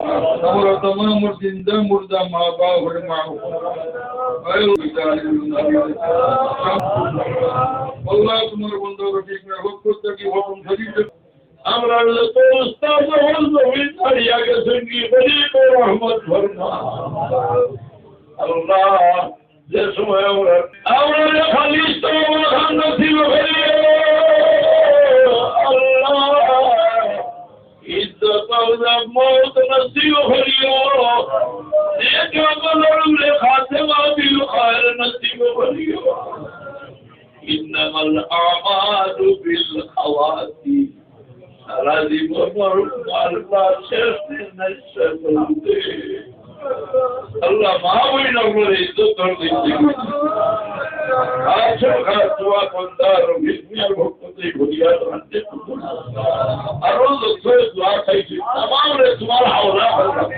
أمر تمام زندہ مردہ ماں باپ اور معروف غیر بیچارے اللہ تمہارے بندوں کو ٹھیک میں حق کو کی حکم شریف أمر اللہ تو استاد ہم لوگ دریا کے سنگی بڑی کو رحمت فرما اللہ جسم ہے اور دا موت نصیب خریو ایک رب لڑو لے خاتمہ بھی خیر نصیب خریو انما الاعمال بالخواتی رضی ممر مالبا شرط نشب دے اللہ مہاوی نمبر عزت کر دیتی آج کا سوا بندہ رو بھی نہیں تھی بھولیا تو ہر روز دعا تھائی تھی تمام رسوار ہاؤ نہ